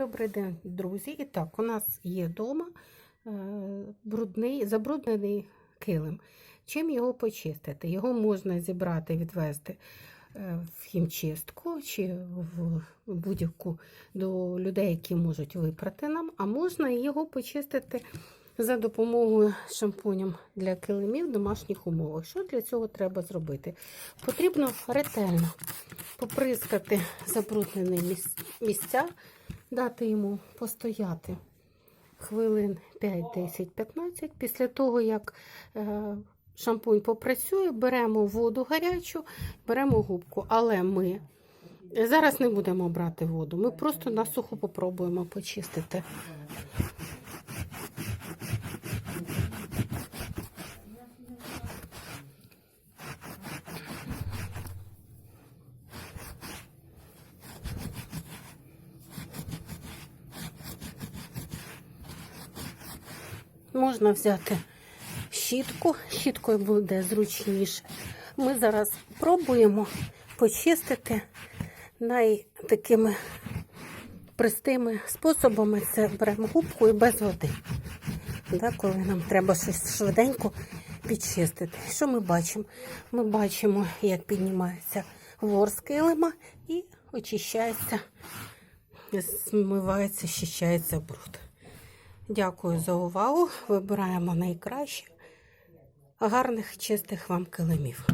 Добрий день, друзі. І так, у нас є вдома е, брудний, забруднений килим. Чим його почистити? Його можна зібрати, відвести е, в хімчистку чи в будь-яку до людей, які можуть випрати нам, а можна його почистити за допомогою шампунем для килимів в домашніх умовах. Що для цього треба зробити? Потрібно ретельно поприскати забруднені місця, дати йому постояти хвилин 5, 10, 15. Після того, як е, шампунь попрацює, беремо воду гарячу, беремо губку. Але ми зараз не будемо брати воду, ми просто на сухо попробуємо почистити. Можна взяти щітку, щіткою буде зручніше. Ми зараз пробуємо почистити найтакими простими способами. Це беремо губку і без води. Да, коли нам треба щось швиденько підчистити. Що ми бачимо? Ми бачимо, як піднімається ворс килима і очищається, змивається, щищається бруд. Дякую за увагу. Вибираємо найкраще. Гарних чистих вам килимів.